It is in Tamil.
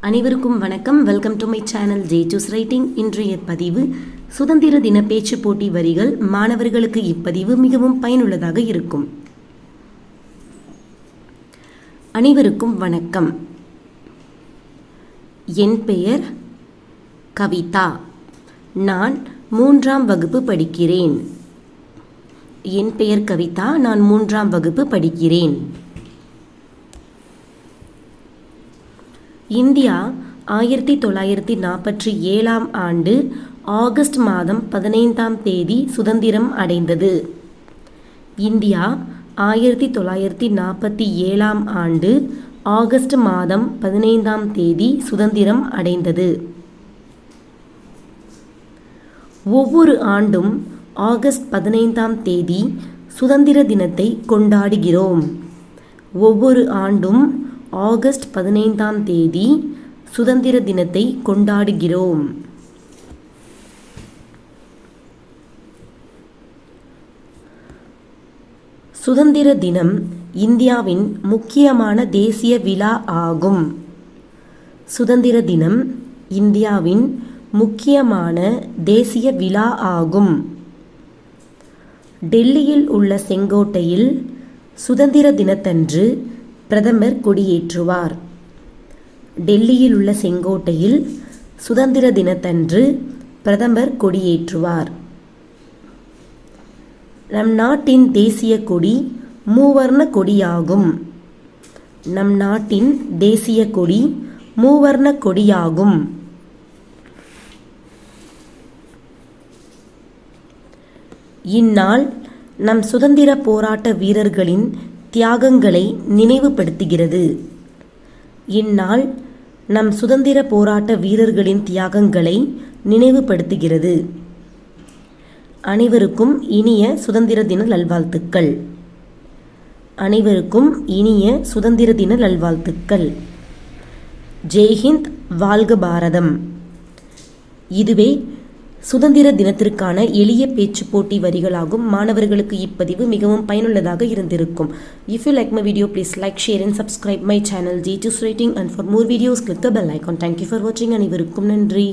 அனைவருக்கும் வணக்கம். Welcome to my channel J writing இன்றைய பதிவு சுதந்திர தின பேச்சு போட்டி வரிகள் மாணவர்களுக்கு இப்பதிவு மிகவும் பயனுள்ளதாக இருக்கும். அனைவருக்கும் வணக்கம். என் பெயர் கவிதா. நான் மூன்றாம் வகுப்பு படிக்கிறேன். என் பெயர் கவிதா. நான் மூன்றாம் வகுப்பு படிக்கிறேன். இந்தியா ஆயிரத்தி தொள்ளாயிரத்தி நாற்பத்தி ஏழாம் ஆண்டு ஆகஸ்ட் மாதம் பதினைந்தாம் தேதி சுதந்திரம் அடைந்தது. இந்தியா ஆயிரத்தி தொள்ளாயிரத்தி நாற்பத்தி ஏழாம் ஆண்டு ஆகஸ்ட் மாதம் பதினைந்தாம் தேதி சுதந்திரம் அடைந்தது. ஒவ்வொரு ஆண்டும் ஆகஸ்ட் பதினைந்தாம் தேதி சுதந்திர தினத்தை கொண்டாடுகிறோம். ஒவ்வொரு ஆண்டும் ஆகஸ்ட் பதினைந்தாம் தேதி சுதந்திர தினத்தை கொண்டாடுகிறோம். சுதந்திர தினம் இந்தியாவின் முக்கியமான தேசிய விழா ஆகும். சுதந்திர தினம் இந்தியாவின் முக்கியமான தேசிய விழா ஆகும். டெல்லியில் உள்ள செங்கோட்டையில் சுதந்திர தினத்தன்று பிரதமர் கொடியேற்றுவார். டெல்லியில் உள்ள செங்கோட்டையில் சுதந்திர தினத்தன்று பிரதமர் கொடியேற்றுவார். நம் நாட்டின் தேசிய கொடி மூவர்ண கொடியாகும். நம் நாட்டின் தேசிய கொடி மூவர்ண கொடியாகும். இந்நாள் நம் சுதந்திர போராட்ட வீரர்களின் தியாகங்களை நினைவுபடுத்துகிறது. இந்நாள் நம் சுதந்திர போராட்ட வீரர்களின் தியாகங்களை நினைவுபடுத்துகிறது. அனைவருக்கும் இனிய சுதந்திர தின நல்வாழ்த்துக்கள். அனைவருக்கும் இனிய சுதந்திர தின நல்வாழ்த்துக்கள். ஜெய்ஹிந்த் வாழ்க பாரதம். இதுவே சுதந்திர தினத்திற்கான எளிய பேச்சு போட்டி வரிகளாகும். மாணவர்களுக்கு இப்பதிவு மிகவும் பயனுள்ளதாக இருந்திருக்கும். If you like my video please like share and subscribe my channel G two's rating and for more videos click the bell icon thank you for வாட்சிங் அனைவருக்கும் நன்றி.